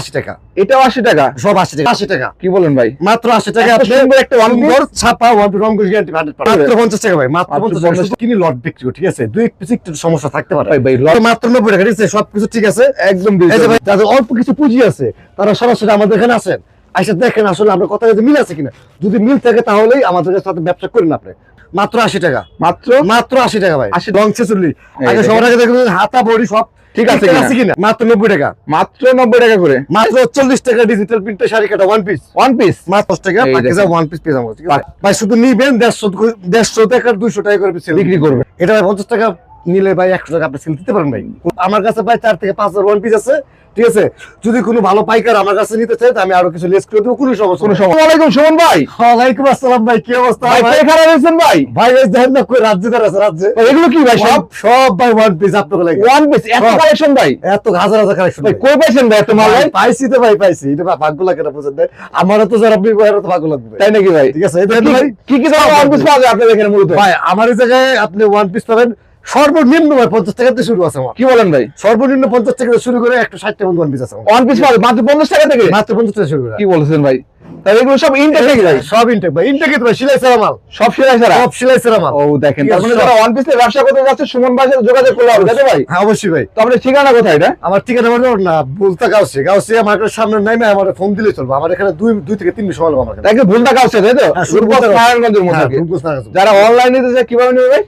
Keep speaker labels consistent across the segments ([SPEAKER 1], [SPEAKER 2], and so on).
[SPEAKER 1] আশি টাকা।
[SPEAKER 2] এটাও আশি টাকা?
[SPEAKER 1] সব আশি টাকা। আশি টাকা।
[SPEAKER 2] কি বলেন ভাই?
[SPEAKER 1] মাত্র আশি টাকা
[SPEAKER 2] এত
[SPEAKER 1] আপনি
[SPEAKER 2] সুন্দর একটা one piece?
[SPEAKER 1] সুন্দর ছাপা ওয়ান রং গ্যারান্টি মাত্র পঞ্চাশ টাকা ভাই মাত্র
[SPEAKER 2] মাত্র
[SPEAKER 1] পঞ্চাশ টাকা।
[SPEAKER 2] 50
[SPEAKER 1] শুধু কিনি লট বিক্রি ঠিক আছে? দুই পিস একটু সমস্যা থাকতে পারে।
[SPEAKER 2] ভাই, ভাই,
[SPEAKER 1] মাত্র নব্বই টাকা ঠিক আছে? সবকিছু ঠিক আছে?
[SPEAKER 2] একদম
[SPEAKER 1] এই যে
[SPEAKER 2] digital।
[SPEAKER 1] ভাই যাদের অল্প কিছু পুঁজি আছে তারা সরাসরি আমাদের এখানে আসেন। আইসা দেখেন আসলে আমরা কথা যদি মিল আছে কিনা। যদি মিল থাকে তাহলেই আমাদের সাথে ব্যবসা করেন আপনি। মাত্র আশি টাকা।
[SPEAKER 2] মাত্র?
[SPEAKER 1] মাত্র আশি টাকা ভাই।
[SPEAKER 2] 80
[SPEAKER 1] লং ছেচল্লি আগে সবার আগে দেখুন হাতা বড়ি সব
[SPEAKER 2] ঠিক আছে কিনা?
[SPEAKER 1] মাত্র নব্বই টাকা।
[SPEAKER 2] মাত্র নব্বই টাকা করে।
[SPEAKER 1] মাত্র চল্লিশ টাকা ডিজিটাল প্রিন্টের শাড়ি কাটা ওয়ান পিস
[SPEAKER 2] ওয়ান পিস
[SPEAKER 1] মাত্র দশ টাকা ওয়ান পিস পেয়ে যাব। ঠিক আছে? ভাই শুধু নিবেন দেড়শো দেড়শো টাকা দুইশো টাকা করে
[SPEAKER 2] বিক্রি করবে।
[SPEAKER 1] এটা পঞ্চাশ টাকা নিলে ভাই একশো টাকা আপনি সেল দিতে পারেন ভাই। আমার কাছে ভাই চার থেকে পাঁচ হাজার ওয়ান পিস আছে ঠিক আছে? যদি কোনো ভালো পাইকার আমার কাছে নিতে চাই আমি আরও কিছু লেস করে দেবো কোনো সমস্যা
[SPEAKER 2] কোনো ওয়ালাইকুম সুমন ভাই।
[SPEAKER 1] ওয়ালাইকুম আসসালাম ভাই কি অবস্থা
[SPEAKER 2] ভাই কে খারাপ হয়েছেন ভাই
[SPEAKER 1] ভাই এই দেখেন না কই রাজ্যে আছে রাজ্যে।
[SPEAKER 2] এগুলো কি ভাই
[SPEAKER 1] সব
[SPEAKER 2] সব?
[SPEAKER 1] ভাই ওয়ান পিস আপনাকে লাগে।
[SPEAKER 2] ওয়ান পিস এত কালেকশন ভাই?
[SPEAKER 1] এত হাজার হাজার কালেকশন
[SPEAKER 2] ভাই কই পাইছেন ভাই এত মাল ভাই
[SPEAKER 1] পাইছি তো ভাই পাইছি। এটা ভাগ্য লাগে না বুঝেন ভাই। আমারও তো যারা তো ভাগ্য লাগবে
[SPEAKER 2] তাই নাকি ভাই?
[SPEAKER 1] ঠিক আছে এই দেখেন ভাই।
[SPEAKER 2] কি কি ধরনের ওয়ান পিস পাওয়া যায় আপনাদের এখানে মূলত?
[SPEAKER 1] ভাই আমার এই জায়গায় আপনি ওয়ান পিস পাবেন সর্বনিম্ন ভাই পঞ্চাশ টাকাতে শুরু আছে আমার।
[SPEAKER 2] কি বলেন ভাই?
[SPEAKER 1] সর্বনিম্ন পঞ্চাশ টাকা থেকে শুরু করে একশো ষাট টাকা ওয়ান পিস আছে
[SPEAKER 2] ওয়ান পিস যায় মাত্র পঞ্চাশ টাকা থেকে?
[SPEAKER 1] মাত্র পঞ্চাশ টাকা শুরু করে।
[SPEAKER 2] কি বলেছেন ভাই? তাহলে এগুলো সব ইনটেক নাকি ভাই
[SPEAKER 1] সব ইনটেক ভাই। ইনটেক ভাই সিলাই সেরা মাল।
[SPEAKER 2] সব সেলাই ছাড়া?
[SPEAKER 1] সব সিলাই সেরা মাল।
[SPEAKER 2] ও দেখেন তার মানে যারা ওয়ান পিসের ব্যবসা করতে যাচ্ছে সুমন সাথে যোগাযোগ করলে হবে তাই ভাই?
[SPEAKER 1] হ্যাঁ অবশ্যই ভাই।
[SPEAKER 2] তো আপনার ঠিকানা কোথায় এটা?
[SPEAKER 1] আমার ঠিকানা আমার না বলতে গাউসি। গাউসি আমার সামনে নাই না আমার ফোন দিলে চলবে। আমার এখানে দুই দুই থেকে তিন মিনিট সময় লাগবে আমার
[SPEAKER 2] টাকা তাই তো?
[SPEAKER 1] হ্যাঁ।
[SPEAKER 2] নারায়ণগঞ্জের মধ্যে
[SPEAKER 1] হ্যাঁ।
[SPEAKER 2] যারা অনলাইন নিতে চায় কীভাবে নেবে ভাই?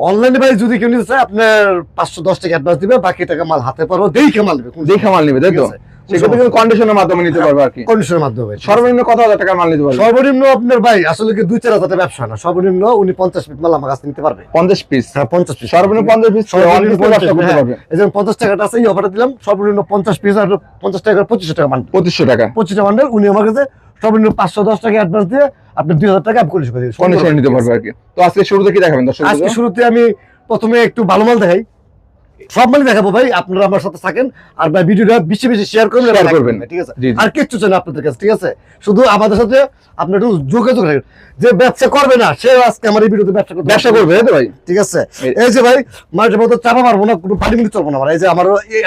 [SPEAKER 1] অনলাইনে ভাই যদি কেউ নিতে চায় আপনার পাঁচশো দশ টাকা অ্যাডভান্স দিবে বাকি টাকা মাল হাতে পারব দেখে মাল দিবে
[SPEAKER 2] দেখে মাল নিবে তাই তো?
[SPEAKER 1] ঠিক আছে।
[SPEAKER 2] সেক্ষেত্রে কিন্তু কন্ডিশনের মাধ্যমে নিতে পারবে আর কি।
[SPEAKER 1] কন্ডিশনের মাধ্যমে।
[SPEAKER 2] সর্বনিম্ন কত হাজার টাকার মাল নিতে পারবে?
[SPEAKER 1] সর্বনিম্ন আপনার ভাই আসলে কি দুই চার হাজার টাকা ব্যবসা না সর্বনিম্ন উনি পঞ্চাশ পিস মাল আমার কাছে নিতে পারবে।
[SPEAKER 2] পঞ্চাশ পিস
[SPEAKER 1] হ্যাঁ পঞ্চাশ পিস
[SPEAKER 2] সর্বনিম্ন পঞ্চাশ পিস
[SPEAKER 1] সর্বনিম্ন
[SPEAKER 2] ব্যবসা
[SPEAKER 1] 50
[SPEAKER 2] করতে
[SPEAKER 1] হ্যাঁ।
[SPEAKER 2] পারবে।
[SPEAKER 1] এই যে পঞ্চাশ টাকাটা আছে এই অফারটা দিলাম সর্বনিম্ন পঞ্চাশ পিস আর পঞ্চাশ টাকা পঁচিশশো টাকা।
[SPEAKER 2] পঁচিশশো টাকা
[SPEAKER 1] পঁচিশটা বান্ডেল উনি আমার কাছে সর্বনিম্ন পাঁচশো দশ টাকা অ্যাডভান্স দিয়ে আপনি দুই হাজার টাকা
[SPEAKER 2] কন্ডিশন নিতে আর কি। তো আজকে শুরুতে কি দেখাবেন দর্শক
[SPEAKER 1] আজকে শুরুতে আমি প্রথমে একটু ভালো মাল দেখাই। সব মালই দেখাবো ভাই আপনারা আমার সাথে থাকেন। আর ভাই ভিডিওটা বেশি বেশি শেয়ার করবেন। ঠিক আছে। আর কিচ্ছু চাই আপনাদের কাছে ঠিক আছে? শুধু আমাদের সাথে আপনার একটু যোগাযোগ যে ব্যবসা করবে না সে আজকে আমার এই ভিডিওতে ব্যবসা করবে
[SPEAKER 2] ব্যবসা করবে ভাই।
[SPEAKER 1] ঠিক আছে?
[SPEAKER 2] এই-
[SPEAKER 1] এই যে ভাই মাঝে মতো চাপা মারবো না কোনো পানি মিনিট চলবো না আমার এই যে আমার এই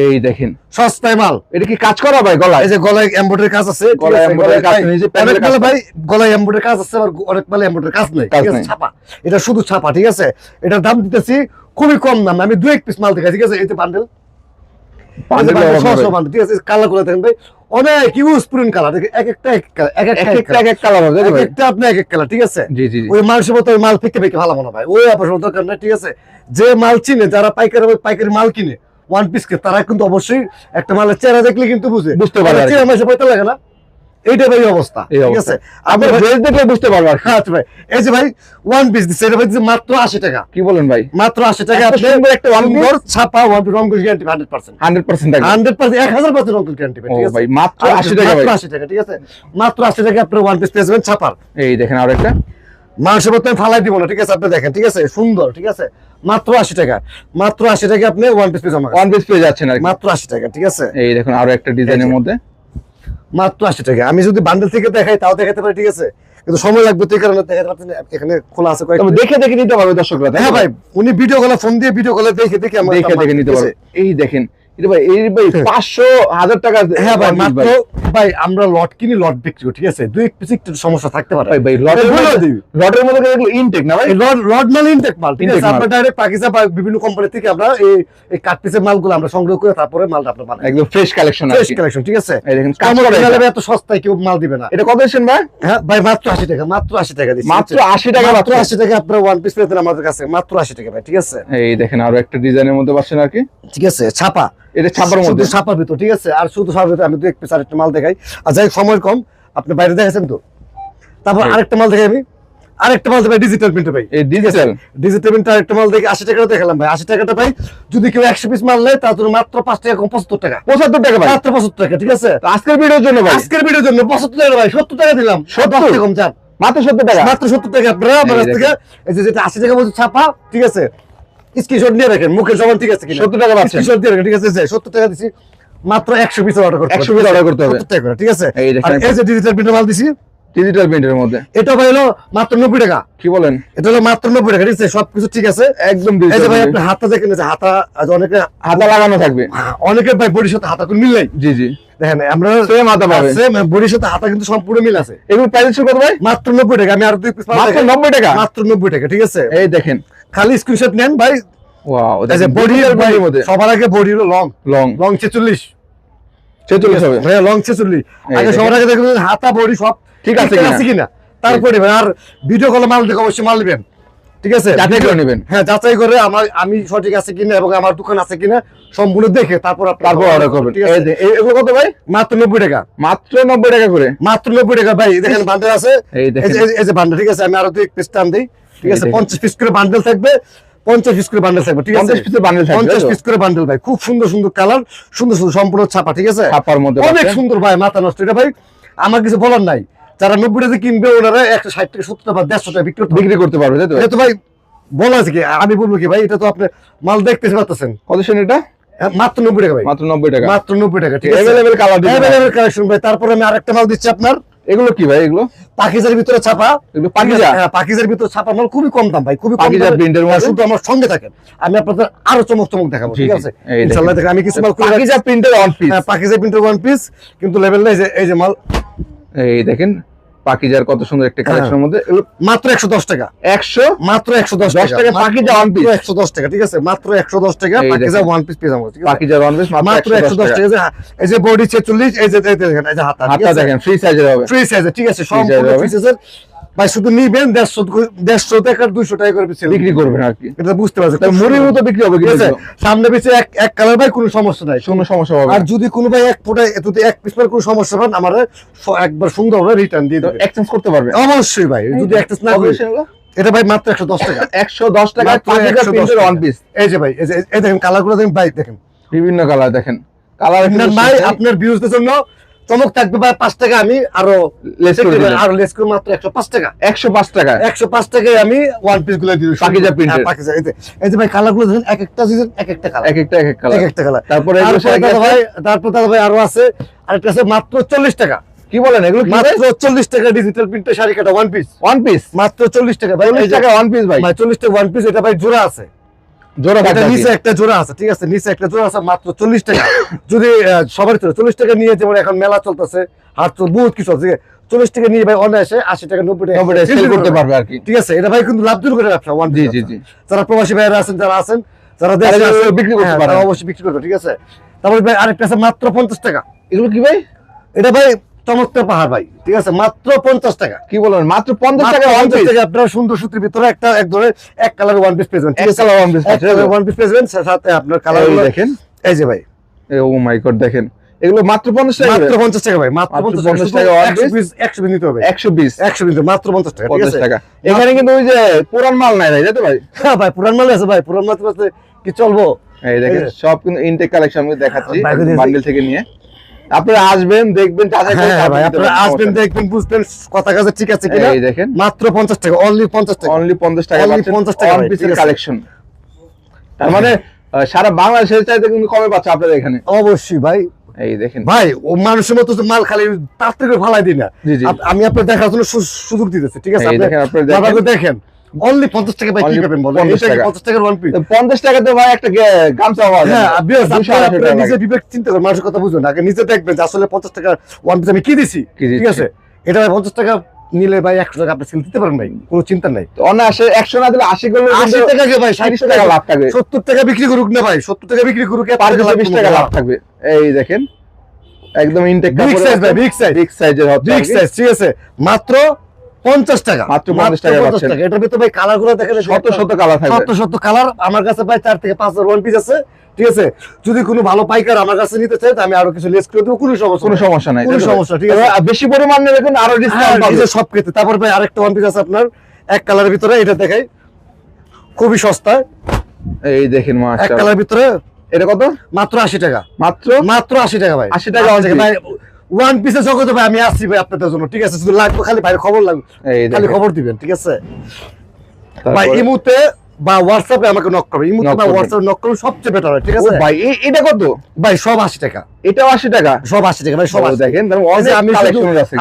[SPEAKER 2] এই দেখেন।
[SPEAKER 1] সস্তায় মাল।
[SPEAKER 2] এটা কি কাজ করা ভাই গলায়?
[SPEAKER 1] এই যে গলায় এমব্রয়ডারি কাজ আছে
[SPEAKER 2] গলায় embroidery কাজ নেই, যে
[SPEAKER 1] অনেক
[SPEAKER 2] প্যানেলের
[SPEAKER 1] মালে ভাই গলায় এমব্রয়ডারি কাজ আছে আবার অনেক মালে এমব্রয়ডারি কাজ নেই ঠিক আছে। ছাপা। এটা শুধু ছাপা ঠিক আছে? এটার দাম দিতেছি খুবই কম দাম। আমি দুই এক পিস মাল দেখাই ঠিক আছে? এই যে বান্ডেল
[SPEAKER 2] Bundle এর অভাব। নেই ভাই।
[SPEAKER 1] ঠিক আছে? কালার করে দেখেন ভাই অনেক ইউজ পুরিন কালার এক একটা এক এক
[SPEAKER 2] এক
[SPEAKER 1] একটা
[SPEAKER 2] একটা এক এক কালার হবে
[SPEAKER 1] এক একটা আপনি এক এক কালার ঠিক আছে?
[SPEAKER 2] জি জি জি।
[SPEAKER 1] ওই মাল ফেকে ফেকে ভালো মনে হয়। ওই আপনার দরকার ঠিক আছে? যে মাল চিনে যারা পাইকারি পাইকারি মাল কিনে ওয়ান পিস কে তারা কিন্তু অবশ্যই একটা মালের চেহারা দেখলে কিন্তু বুঝে।
[SPEAKER 2] বুঝতে পারে
[SPEAKER 1] চেহারা মাসে লাগে না। এইটা ভাই অবস্থা ঠিক আছে?
[SPEAKER 2] আপনি
[SPEAKER 1] আপনি
[SPEAKER 2] ড্রেস দেখলে বুঝতে পারবে
[SPEAKER 1] হ্যাঁ ভাই। এই যে ভাই ওয়ান পিস দিচ্ছে এটা ভাই মাত্র আশি টাকা।
[SPEAKER 2] কি বলেন ভাই?
[SPEAKER 1] মাত্র আশি টাকা
[SPEAKER 2] সুন্দর একটা one piece?
[SPEAKER 1] ছাপা ওয়ান রং guarantee hundred percent
[SPEAKER 2] hundred percent টাকা।
[SPEAKER 1] হান্ড্রেড পার্সেন্ট এক হাজার পার্সেন্ট রং গ্যারান্টি
[SPEAKER 2] ও
[SPEAKER 1] ঠিক আছে?
[SPEAKER 2] ভাই মাত্র
[SPEAKER 1] আর
[SPEAKER 2] আশি টাকা ভাই।
[SPEAKER 1] মাত্র আশি টাকা ঠিক আছে? মাত্র আশি টাকা আপনার ওয়ান পিস পেয়ে যাবেন ছাপার।
[SPEAKER 2] এই দেখেন আর একটা।
[SPEAKER 1] মাংসের মতো ফালাই দিব না ঠিক আছে? আপনি দেখেন ঠিক আছে? সুন্দর ঠিক আছে? মাত্র আশি টাকা। মাত্র আশি টাকা আপনি ওয়ান পিস পেয়ে যাবেন।
[SPEAKER 2] ওয়ান পিস পেয়ে যাচ্ছেন
[SPEAKER 1] মাত্র আশি টাকা ঠিক আছে?
[SPEAKER 2] এই দেখুন আরও একটা ডিজাইনের মধ্যে।
[SPEAKER 1] মাত্র আশি টাকা। আমি যদি বান্ডেল থেকে দেখাই তাও দেখাতে পারি ঠিক আছে? কিন্তু সময় লাগবে তো এই কারণে দেখাতে এখানে খোলা আছে কয়েকটা।
[SPEAKER 2] দেখে দেখে নিতে পারবে দর্শকরা
[SPEAKER 1] হ্যাঁ ভাই উনি ভিডিও কলে ফোন দিয়ে ভিডিও কলে দেখে দেখে আমরা
[SPEAKER 2] দেখে দেখে নিতে পারবে। এই দেখেন ভাই এই ভাই পাঁচশো হাজার টাকা
[SPEAKER 1] হ্যাঁ ভাই মাত্র ভাই। আমরা লট কিনি লট বিক্রি করি ঠিক আছে? দুই পিস একটু সমস্যা থাকতে পারে।
[SPEAKER 2] ভাই ভাই লটের
[SPEAKER 1] এটা বলে
[SPEAKER 2] মধ্যে লটের মধ্যে এগুলো ইনটেক না ভাই?
[SPEAKER 1] লট লট মাল ইনটেক মাল ঠিক আছে? আমরা ডাইরেক্ট পাকিস্তান বিভিন্ন কোম্পানি থেকে আমরা এই এই কাট পিসের মালগুলো আমরা সংগ্রহ করে তারপরে মালটা আপনার বানাই।
[SPEAKER 2] একদম ফ্রেশ কালেকশন
[SPEAKER 1] ফ্রেশ কালেকশন ঠিক আছে?
[SPEAKER 2] এই দেখেন
[SPEAKER 1] কামড়
[SPEAKER 2] করা
[SPEAKER 1] কিনা
[SPEAKER 2] এটা।
[SPEAKER 1] নেবে এত সস্তায় কেউ মাল দিবে না।
[SPEAKER 2] এটা কত ভাই?
[SPEAKER 1] হ্যাঁ ভাই মাত্র আশি টাকা মাত্র আশি টাকা দিচ্ছি
[SPEAKER 2] মাত্র 80 টাকা
[SPEAKER 1] মাত্র
[SPEAKER 2] মাত্র।
[SPEAKER 1] আশি টাকা আপনার ওয়ান পিস পেতেন আমাদের কাছে মাত্র আশি টাকা ভাই ঠিক আছে?
[SPEAKER 2] এই দেখেন আরও একটা ডিজাইনের মধ্যে পাচ্ছেন আর কি।
[SPEAKER 1] ঠিক আছে ছাপা।
[SPEAKER 2] এটা ছাপার মধ্যে।
[SPEAKER 1] ছাপার ভিতর ঠিক আছে? আর শুধু ছাপার ভিতর আমি দু এক পিস আরেকটা মাল দেখাই। আর যাই সময় কম। আপনি বাইরে দেখেছেন তো? তারপর। আরেকটা মাল দেখাই আমি। আরেকটা মাল দেখাই ডিজিটাল প্রিন্টে ভাই।
[SPEAKER 2] এই ডিজিটাল
[SPEAKER 1] ডিজিটাল প্রিন্ট আরেকটা মাল দেখে আশি টাকা দেখালাম ভাই। আশি টাকাটা ভাই যদি কেউ একশো পিস মাল নেয় তার জন্য মাত্র পাঁচ টাকা কম পঁচাত্তর টাকা।
[SPEAKER 2] পঁচাত্তর টাকা ভাই।
[SPEAKER 1] মাত্র পঁচাত্তর টাকা ঠিক আছে?
[SPEAKER 2] আজকের ভিডিওর জন্য ভাই।
[SPEAKER 1] আজকের ভিডিওর জন্য পঁচাত্তর টাকা ভাই সত্তর টাকা দিলাম।
[SPEAKER 2] সত্তর?
[SPEAKER 1] টাকা কম চান
[SPEAKER 2] মাত্র সত্তর টাকা?
[SPEAKER 1] মাত্র সত্তর টাকা আপনারা আমার কাছ থেকে এই যে যেটা আশি টাকা বলছে ছাপা ঠিক আছে? স্ক্রিনশট রাখেন জবান ঠিক আছে কিনা?
[SPEAKER 2] সত্তর টাকা পাচ্ছেন।
[SPEAKER 1] স্ক্রিনশট দিয়ে রাখেন ঠিক আছে? যে সত্তর টাকা দিছি মাত্র একশো পিস অর্ডার করতে
[SPEAKER 2] 100 piece order করতে হবে।
[SPEAKER 1] সত্তর টাকা ঠিক আছে? আর এই যে ডিজিটাল প্রিন্টার মাল দিছি
[SPEAKER 2] ডিজিটাল প্রিন্টের মধ্যে।
[SPEAKER 1] এটা ভাই হলো মাত্র নব্বই টাকা।
[SPEAKER 2] কি বলেন?
[SPEAKER 1] এটা হলো মাত্র নব্বই টাকা ঠিক আছে? সবকিছু ঠিক আছে?
[SPEAKER 2] একদম
[SPEAKER 1] এই যে ভাই আপনি হাতটা দেখেন যে হাতা অনেকে
[SPEAKER 2] হাতা লাগানো থাকবে।
[SPEAKER 1] অনেকের ভাই বডির সাথে হাতা কোন মিল নাই।
[SPEAKER 2] জি জি।
[SPEAKER 1] দেখেন আমরা
[SPEAKER 2] সেম হাতা পাবে
[SPEAKER 1] আছে, বডির সাথে হাতা কিন্তু সম্পূর্ণ মিল আছে।
[SPEAKER 2] এগুলো প্রাইস কত ভাই?
[SPEAKER 1] মাত্র নব্বই টাকা আমি আরও দুই পিস
[SPEAKER 2] মাত্র নব্বই টাকা?
[SPEAKER 1] মাত্র নব্বই টাকা ঠিক আছে?
[SPEAKER 2] এই দেখেন।
[SPEAKER 1] খালি স্ক্রিনশট নেন ভাই।
[SPEAKER 2] ওয়াও
[SPEAKER 1] বডি এর
[SPEAKER 2] বডির মধ্যে।
[SPEAKER 1] সবার আগে বডি হলো লং
[SPEAKER 2] লং
[SPEAKER 1] লং ছেচল্লিশ।
[SPEAKER 2] ছেচল্লিশ হবে।
[SPEAKER 1] ভাইয়া লং ছেচল্লিশ।
[SPEAKER 2] এই
[SPEAKER 1] আগে সবার আগে দেখবেন হাতা বডি সব
[SPEAKER 2] ঠিক আছে কিনা?
[SPEAKER 1] আছে কিনা? তারপরে ভাই আর ভিডিও কলে মাল দেখে অবশ্যই মাল নেবেন। ঠিক আছে?
[SPEAKER 2] যাচাই করে নেবেন।
[SPEAKER 1] হ্যাঁ যাচাই করে আমার আমি সঠিক আছে কিনা এবং আমার দোকান আছে কিনা সম্পূর্ণ দেখে তারপর আপনি
[SPEAKER 2] তারপর অর্ডার করবেন।
[SPEAKER 1] ঠিক
[SPEAKER 2] এই
[SPEAKER 1] আছে
[SPEAKER 2] এই- এগুলো কত ভাই?
[SPEAKER 1] মাত্র নব্বই টাকা।
[SPEAKER 2] মাত্র নব্বই টাকা করে?
[SPEAKER 1] মাত্র নব্বই টাকা। ভাই দেখেন বান্ডেল আছে।
[SPEAKER 2] এই দেখেন।
[SPEAKER 1] যে- এই যে বান্ডেল ঠিক আছে? আমি আরও দুই পিস টান দিই। ঠিক আছে পঞ্চাশ পিস করে বান্ডেল থাকবে পঞ্চাশ পিস করে বান্ডেল থাকবে ঠিক আছে?
[SPEAKER 2] পঞ্চাশ পিসের বান্ডেল থাকবে
[SPEAKER 1] পঞ্চাশ
[SPEAKER 2] তো?
[SPEAKER 1] পিস করে বান্ডেল ভাই। খুব সুন্দর সুন্দর কালার সুন্দর সুন্দর সম্পূর্ণ ছাপা ঠিক আছে?
[SPEAKER 2] ছাপার মধ্যে
[SPEAKER 1] অনেক সুন্দর ভাই মাথা নষ্ট। এটা ভাই আমার কিছু বলার নাই। যারা নব্বই টাকা কিনবে ওনারা একশো ষাট টাকা সত্তর টাকা দেড়শো টাকা বিক্রি
[SPEAKER 2] বিক্রি করতে পারবে তাই তো?
[SPEAKER 1] ভাই বলা আছে কি? আমি বলব কি ভাই এটা তো আপনি মাল দেখতে পাচ্ছেন
[SPEAKER 2] কত সেন এটা?
[SPEAKER 1] মাত্র নব্বই টাকা ভাই।
[SPEAKER 2] মাত্র নব্বই টাকা।
[SPEAKER 1] মাত্র নব্বই টাকা ঠিক আছে? কালেকশন ভাই। তারপরে আমি আরেকটা মাল দিচ্ছি আপনার।
[SPEAKER 2] এগুলো কি ভাই এগুলো?
[SPEAKER 1] পাকিজার ভিতরে ছাপা
[SPEAKER 2] এগুলো পাকিজা
[SPEAKER 1] হ্যাঁ পাকিজার ভিতরে ছাপা মাল খুবই কম দাম ভাই খুবই কম
[SPEAKER 2] পাকিজা। প্রিন্টের
[SPEAKER 1] হ্যাঁ, শুধু আমার সঙ্গে থাকেন। আমি আপনাদের আরও চমক চমক দেখাবো ঠিক আছে। ইনশাআল্লাহ দেখেন আমি কিছু মাল
[SPEAKER 2] পাকিজা প্রিন্টের ওয়ান পিস
[SPEAKER 1] হ্যাঁ পাকিজা প্রিন্টের ওয়ান পিস কিন্তু লেভেল নাই যে এই যে মাল।
[SPEAKER 2] এই দেখেন পাকিজার কত সুন্দর একটা
[SPEAKER 1] হ্যাঁ।
[SPEAKER 2] কালেকশনের মধ্যে।
[SPEAKER 1] মাত্র একশো দশ টাকা।
[SPEAKER 2] একশো?
[SPEAKER 1] মাত্র একশো দশ
[SPEAKER 2] দশ টাকা। পাকিজা ওয়ান পিস
[SPEAKER 1] একশো দশ টাকা ঠিক আছে? মাত্র একশো দশ টাকা পাকিজা ওয়ান পিস ঠিক আছে?
[SPEAKER 2] পাকিজার ওয়ান পিস
[SPEAKER 1] মাত্র
[SPEAKER 2] মাত্র
[SPEAKER 1] একশো দশ টাকা। এই যে বডি ছেচল্লিশ এই যে দেখেন এই যে হাতা হাতা
[SPEAKER 2] দেখেন ফ্রি সাইজের হবে।
[SPEAKER 1] ফ্রি সাইজের ঠিক আছে? সম্পূর্ণ ফ্রি সাইজের ভাই শুধু নিবেন দেড়শো দেড়শো টাকা দুইশো টাকা করে
[SPEAKER 2] বিক্রি করবেন আর কি।
[SPEAKER 1] এটা বুঝতে পারছেন
[SPEAKER 2] তার মুড়ির মতো বিক্রি হবে
[SPEAKER 1] ঠিক আছে সামনে পিছিয়ে এক এক কালার ভাই কোনো সমস্যা নাই।
[SPEAKER 2] কোনো সমস্যা হবে
[SPEAKER 1] আর যদি কোনো ভাই এক ফোটায় যদি এক পিস কোনো সমস্যা পান আমার একবার সুন্দরভাবে রিটার্ন দিয়ে দেবে।
[SPEAKER 2] এক্সচেঞ্জ করতে পারবে?
[SPEAKER 1] অবশ্যই ভাই যদি একটা না করি এটা ভাই মাত্র একশো দশ টাকা।
[SPEAKER 2] একশো দশ টাকা
[SPEAKER 1] মাত্র
[SPEAKER 2] পাকিজা
[SPEAKER 1] 110
[SPEAKER 2] প্রিন্টের
[SPEAKER 1] টাকা।
[SPEAKER 2] ওয়ান পিস
[SPEAKER 1] এই যে ভাই এই যে এই দেখেন কালারগুলো দেখেন ভাই দেখেন।
[SPEAKER 2] বিভিন্ন কালার দেখেন। কালার
[SPEAKER 1] আপনার ভাই আপনার ভিউজদের জন্য চমক থাকবে ভাই পাঁচ টাকা আমি
[SPEAKER 2] আরও।
[SPEAKER 1] আরও লেস করে মাত্র একশো পাঁচ টাকা।
[SPEAKER 2] একশো পাঁচ টাকা।
[SPEAKER 1] একশো পাঁচ টাকায় আমি ওয়ান পিসগুলো দিই।
[SPEAKER 2] পাকিজা।
[SPEAKER 1] হ্যাঁ, পাকিজা এই যে- ভাই কালারগুলো দেখেন এক একটা season এক একটা কালার
[SPEAKER 2] এক একটা এক এক কালার
[SPEAKER 1] এক একটা কালার
[SPEAKER 2] তারপরে?
[SPEAKER 1] ভাই তারপর দাদা ভাই আরও আছে আরেকটা আছে মাত্র চল্লিশ টাকা।
[SPEAKER 2] কি বলেন এগুলো
[SPEAKER 1] মাত্র চল্লিশ টাকা ডিজিটাল প্রিন্টের শাড়ি কাটা ওয়ান পিস
[SPEAKER 2] ওয়ান পিস
[SPEAKER 1] মাত্র চল্লিশ টাকা। ভাই
[SPEAKER 2] চল্লিশ টাকা ওয়ান পিস ভাই।
[SPEAKER 1] ভাই চল্লিশ টাকা ওয়ান পিস এটা ভাই জোড়া আছে।
[SPEAKER 2] জোড়া
[SPEAKER 1] এটা নিচে একটা জোড়া আছে ঠিক আছে? নিচে একটা জোড়া আছে মাত্র চল্লিশ টাকা। যদি আহ, সবার চল্লিশ টাকা নিয়ে যেমন এখন মেলা চলতেছে হাট বহুত কিছু আছে চল্লিশ টাকা নিয়ে ভাই অনায়াসে আশি টাকা নব্বই টাকা
[SPEAKER 2] নব্বই টাকা করতে পারবে আর কি।
[SPEAKER 1] ঠিক আছে? এটা ভাই কিন্তু লাভজনক ব্যবসা ওয়ান
[SPEAKER 2] জি জি জি।
[SPEAKER 1] যারা প্রবাসী ভাইরা আছেন যারা আছেন যারা দেশে
[SPEAKER 2] বিক্রি করতে
[SPEAKER 1] হ্যাঁ। তারা অবশ্যই বিক্রি করবে ঠিক আছে? তারপরে ভাই আরেকটা আছে মাত্র পঞ্চাশ টাকা।
[SPEAKER 2] এগুলো কি ভাই?
[SPEAKER 1] এটা ভাই চমৎকার পাহাড় ভাই ঠিক আছে? মাত্র পঞ্চাশ টাকা।
[SPEAKER 2] কি বলেন মাত্র পঞ্চাশ টাকা ওয়ান
[SPEAKER 1] 50
[SPEAKER 2] পিস
[SPEAKER 1] টাকা আপনারা সুন্দর সুতির ভিতরে একটা এক ধরনের এক কালার ওয়ান পিস পেয়ে যাবেন ঠিক
[SPEAKER 2] এক
[SPEAKER 1] আছে?
[SPEAKER 2] কালার ওয়ান পিস
[SPEAKER 1] এক ওয়ান পিস পেয়ে সাথে আপনার কালার
[SPEAKER 2] দেখেন।
[SPEAKER 1] এই যে ভাই।
[SPEAKER 2] ও মাই গড দেখেন। এগুলো মাত্র পঞ্চাশ টাকা
[SPEAKER 1] মাত্র পঞ্চাশ টাকা ভাই মাত্র পঞ্চাশ টাকা একশো পিস নিতে হবে।
[SPEAKER 2] একশো বিশ
[SPEAKER 1] একশো পিস মাত্র পঞ্চাশ টাকা
[SPEAKER 2] পঞ্চাশ টাকা। এখানে কিন্তু ওই যে পুরান মাল নাই ভাই
[SPEAKER 1] হ্যাঁ ভাই পুরান মাল আছে ভাই পুরান মাল আছে কি চলবো?
[SPEAKER 2] এই দেখেন সব কিন্তু ইনটেক কালেকশন আমি দেখাচ্ছি বান্ডেল থেকে নিয়ে। আপনারা আসবেন দেখবেন
[SPEAKER 1] হ্যাঁ ভাই আপনারা আসবেন দেখবেন বুঝবেন কথা কাছে ঠিক আছে কিনা?
[SPEAKER 2] এই দেখেন।
[SPEAKER 1] মাত্র পঞ্চাশ টাকা অনলি পঞ্চাশ টাকা।
[SPEAKER 2] অনলি পঞ্চাশ টাকা
[SPEAKER 1] Only 50 টাকা
[SPEAKER 2] পিসের কালেকশন তার মানে সারা বাংলাদেশের চাইতে কিন্তু কমে পাচ্ছে আপনাদের এখানে।
[SPEAKER 1] অবশ্যই ভাই।
[SPEAKER 2] এই দেখেন।
[SPEAKER 1] ভাই ও মানুষের মতো তো মাল খালি তাড়াতাড়ি করে ফালাই দিই না। আমি আপনার দেখার জন্য সুযোগ দিতেছি ঠিক আছে?
[SPEAKER 2] দেখেন, দেখেন।
[SPEAKER 1] অনলি পঞ্চাশ টাকা ভাই কি পাবেন বলেন
[SPEAKER 2] 50 টাকা।
[SPEAKER 1] পঞ্চাশ টাকার ওয়ান পিস
[SPEAKER 2] তো পঞ্চাশ টাকাতে ভাই একটা গামছা পাওয়া যায়।
[SPEAKER 1] হ্যাঁ
[SPEAKER 2] না।
[SPEAKER 1] বিয়াস,
[SPEAKER 2] 200
[SPEAKER 1] আপনারা-
[SPEAKER 2] আড়াইশো
[SPEAKER 1] আপনারা
[SPEAKER 2] টাকা
[SPEAKER 1] নিজে বিবেক চিন্তা করেন মানুষের কথা বুঝুন আগে নিজে দেখবেন যে আসলে পঞ্চাশ টাকা ওয়ান পিস আমি কি দিছি? ঠিক আছে? এটা ভাই পঞ্চাশ টাকা নিলে ভাই একশো টাকা আপনি সেল দিতে পারেন ভাই। কোনো চিন্তা নাই।
[SPEAKER 2] অনায়াসে একশো না দিলে আশি করলে
[SPEAKER 1] আশি টাকা কে ভাই ষাট
[SPEAKER 2] তিরিশ
[SPEAKER 1] টাকা
[SPEAKER 2] টাকা। লাভ থাকবে।
[SPEAKER 1] সত্তর টাকা বিক্রি করুক না ভাই সত্তর টাকা বিক্রি করুক এত
[SPEAKER 2] পার
[SPEAKER 1] টাকা লাভ
[SPEAKER 2] থাকবে। এই দেখেন একদম ইনটেক
[SPEAKER 1] বিগ সাইজ ভাই বিগ সাইজ
[SPEAKER 2] বিগ সাইজের হচ্ছে
[SPEAKER 1] বিগ সাইজ ঠিক আছে? মাত্র পঞ্চাশ টাকা।
[SPEAKER 2] মাত্র 50 টাকা পাচ্ছেন।
[SPEAKER 1] টাকা। এটার ভিতরে ভাই কালার দেখেন
[SPEAKER 2] শত শত কালার থাকবে।
[SPEAKER 1] শত শত কালার আমার কাছে প্রায় চার থেকে পাঁচ ওয়ান পিস আছে। ঠিক আছে? যদি কোনো ভালো পাইকার আমার কাছে নিতে চায় আমি আরও কিছু লেস করে দেবো কোনো সমস্যা
[SPEAKER 2] কোনো সমস্যা নাই।
[SPEAKER 1] কোনো সমস্যা, ঠিক আছে।
[SPEAKER 2] বেশি পরিমাণ কিন্তু আরও
[SPEAKER 1] হ্যাঁ,
[SPEAKER 2] ডিসকাউন্ট
[SPEAKER 1] সব ক্ষেত্রে। তারপর ভাই আরেকটা ওয়ান পিস আছে আপনার এক কালারের ভিতরে এটা দেখাই। খুবই সস্তা।
[SPEAKER 2] এই দেখেন
[SPEAKER 1] এক কালারের ভিতরে
[SPEAKER 2] এটা কত?
[SPEAKER 1] মাত্র আশি টাকা।
[SPEAKER 2] মাত্র?
[SPEAKER 1] মাত্র আশি টাকা ভাই।
[SPEAKER 2] 80 টাকা
[SPEAKER 1] ভাই ওয়ান পিসে জগতে ভাই আমি আসছি ভাই আপনাদের জন্য ঠিক আছে? শুধু লাগবে খালি ভাই খবর লাগবে। খালি খবর দিবেন ঠিক আছে? ভাই এই মুহূর্তে বা হোয়াটসঅ্যাপে আমাকে নক করবে। হোয়াটসঅ্যাপ নক করবে। সবচেয়ে বেটার হয় ঠিক আছে?
[SPEAKER 2] ভাই এটা কত?
[SPEAKER 1] ভাই সব আশি টাকা।
[SPEAKER 2] এটাও আশি টাকা?
[SPEAKER 1] সব আশি টাকা ভাই সব
[SPEAKER 2] দেখেন অনেক
[SPEAKER 1] আমি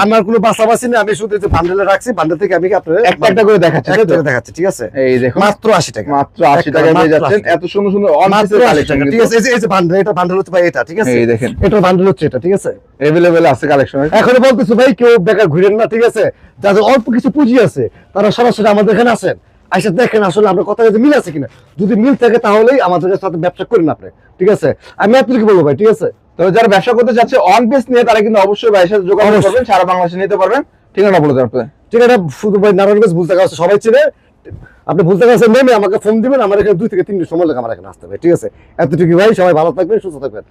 [SPEAKER 1] আমার কোনো বাসাবাসি নেই আমি শুধু বান্ডেলে রাখছি বান্ডেল থেকে আমি
[SPEAKER 2] একটা একটা করে দেখাচ্ছি তাই তো?
[SPEAKER 1] দেখাচ্ছি ঠিক আছে?
[SPEAKER 2] এই দেখুন।
[SPEAKER 1] মাত্র আশি টাকা।
[SPEAKER 2] মাত্র আশি
[SPEAKER 1] একটা
[SPEAKER 2] টাকা পেয়ে
[SPEAKER 1] মাত্র
[SPEAKER 2] যাচ্ছেন। এত সুন্দর সুন্দর অন
[SPEAKER 1] মাত্র
[SPEAKER 2] পিসের
[SPEAKER 1] 80
[SPEAKER 2] কালেকশন
[SPEAKER 1] ঠিক আছে? এই যে- এই যে বান্ডেল এটা বান্ডেল হচ্ছে ভাই এটা ঠিক আছে?
[SPEAKER 2] এই দেখেন।
[SPEAKER 1] এটা বান্ডেল হচ্ছে এটা ঠিক আছে?
[SPEAKER 2] এভেলেবেল আছে কালেকশন
[SPEAKER 1] এখন বলতেছো ভাই কেউ বেকার ঘুরেন না ঠিক আছে? যাদের অল্প কিছু পুঁজি আছে তারা সরাসরি আমাদের এখানে আসেন। আইসা দেখেন আসলে আমরা কথা মিল আছে কিনা? যদি মিল থাকে তাহলেই আমাদের সাথে ব্যবসা করেন আপনি ঠিক আছে? আমি আপনাকে বলব ভাই ঠিক আছে?
[SPEAKER 2] তবে যারা ব্যবসা করতে চাচ্ছে অন পেস নিয়ে তারা কিন্তু অবশ্যই ভাইয়ের সাথে যোগাযোগ করবেন সারা বাংলাদেশে নিতে পারবেন। ঠিকানা বলে দেন আপনি?
[SPEAKER 1] ঠিক আছে শুধু ভাই নারায়ণগঞ্জ ভুলতে গেছে সবাই চিনে। আপনি ভুলতে গেছে নেমে আমাকে ফোন দিবেন আমার এখানে দুই থেকে তিনটে সময় লাগে আমার এখানে আসতে হবে ঠিক আছে? এতটুকু ভাই সবাই ভালো থাকবেন সুস্থ থাকবেন।